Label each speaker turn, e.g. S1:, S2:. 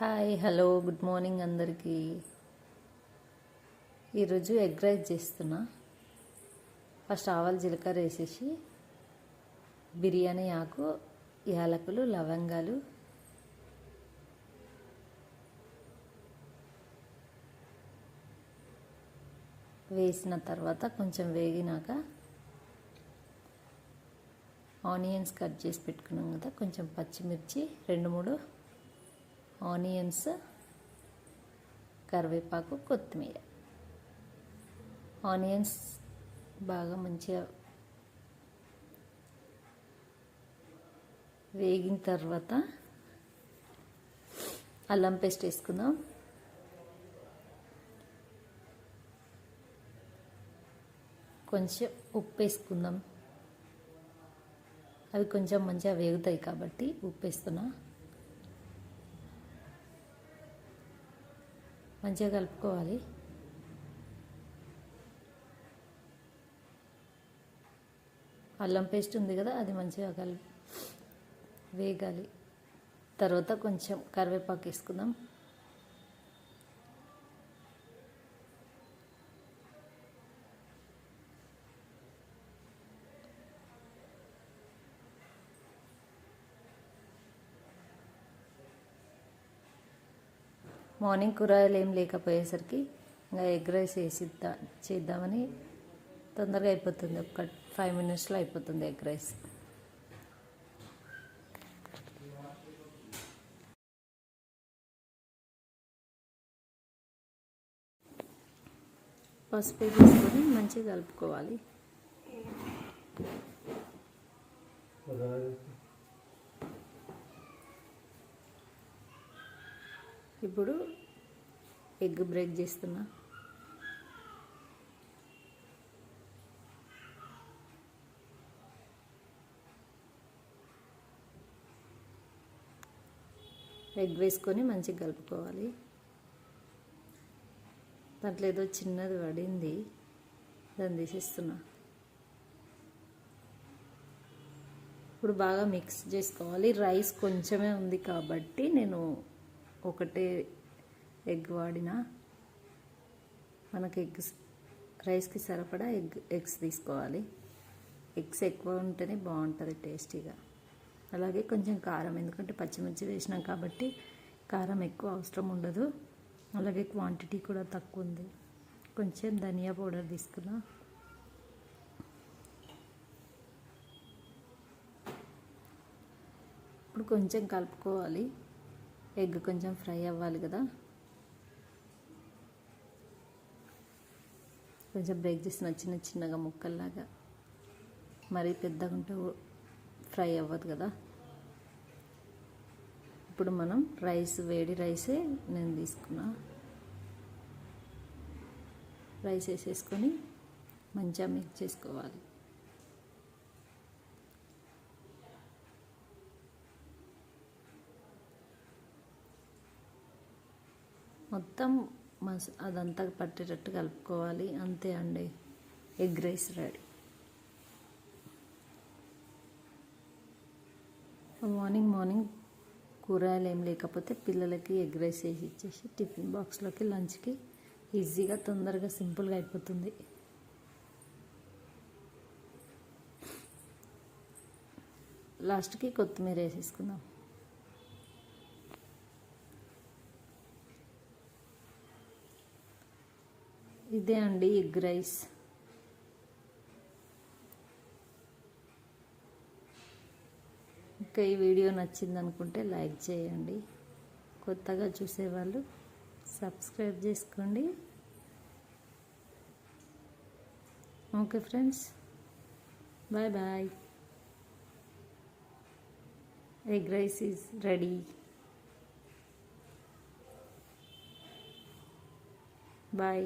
S1: Hi hello good morning అందరికీ. ఈరోజు egg rice చేస్తున్నా. ఫస్ట్ ఆవాలు జీలకర్ర వేసేసి బిర్యానీ ఆకు యాలకులు లవంగాలు వేసిన తర్వాత కొంచెం వేగినాక ఆనియన్స్ కట్ చేసి పెట్టుకున్నాం కదా కొంచెం పచ్చిమిర్చి రెండు మూడు ఆనియన్స్ కరివేపాకు కొత్తిమీర. ఆనియన్స్ బాగా మంచిగా వేగిన తర్వాత అల్లం పేస్ట్ వేసుకుందాం. కొంచెం ఉప్పు వేసుకుందాం. అవి కొంచెం మంచిగా వేగుతాయి కాబట్టి ఉప్పు వేస్తున్నా. మంచిగా కలుపుకోవాలి. అల్లం పేస్ట్ ఉంది కదా అది మంచిగా కలిపి వేగాలి. తర్వాత కొంచెం కరివేపాకు వేసుకుందాం. మార్నింగ్ కూరగాయలు ఏం లేకపోయేసరికి ఇంకా ఎగ్ రైస్ వేసిద్దా చేద్దామని తొందరగా అయిపోతుంది. ఒక ఫైవ్ మినిట్స్లో అయిపోతుంది ఎగ్ రైస్. పసుపు తీసుకొని మంచిగా కలుపుకోవాలి. ఇప్పుడు ఎగ్ బ్రేక్ చేస్తున్నా. ఎగ్ వేసుకొని మంచిగా కలుపుకోవాలి. దాంట్లో ఏదో చిన్నది పడింది. దాన్ని తీసేస్తున్నా. ఇప్పుడు బాగా మిక్స్ చేసుకోవాలి. రైస్ కొంచెమే ఉంది కాబట్టి నేను ఒకటే ఎగ్ వాడిన మనకి ఎగ్స్ రైస్కి సరిపడా ఎగ్ ఎగ్స్ తీసుకోవాలి. ఎగ్స్ ఎక్కువ ఉంటేనే బాగుంటుంది టేస్టీగా. అలాగే కొంచెం కారం ఎందుకంటే పచ్చిమిర్చి వేసినాం కాబట్టి కారం ఎక్కువ అవసరం ఉండదు. అలాగే క్వాంటిటీ కూడా తక్కువ ఉంది. కొంచెం ధనియా పౌడర్ తీసుకున్నా. ఇప్పుడు కొంచెం కలుపుకోవాలి. ఎగ్ కొంచెం ఫ్రై అవ్వాలి కదా. కొంచెం బ్రేక్ చేసిన చిన్న చిన్నగా ముక్కల్లాగా. మరీ పెద్దగా ఉంటే ఫ్రై అవ్వదు కదా. ఇప్పుడు మనం రైస్ వేడి రైసే నేను తీసుకున్నా. రైస్ వేసేసుకొని మంచిగా మిక్స్ చేసుకోవాలి. మొత్తం మస అదంతా పట్టేటట్టు కలుపుకోవాలి. అంతే అండి. Egg rice ready. Morning morning. కూరగాయలు ఏం లేకపోతే పిల్లలకి ఎగ్ రైస్ వేసి ఇచ్చేసి టిఫిన్ బాక్స్లోకి లంచ్కి ఈజీగా తొందరగా సింపుల్గా అయిపోతుంది. లాస్ట్కి కొత్తిమీర వేసేసుకుందాం. ఇదే అండి ఎగ్ రైస్. ఇంకా ఈ వీడియో నచ్చింది అనుకుంటే లైక్ చేయండి. కొత్తగా చూసేవాళ్ళు సబ్స్క్రైబ్ చేసుకోండి. Okay friends bye bye. Egg rice is ready. Bye.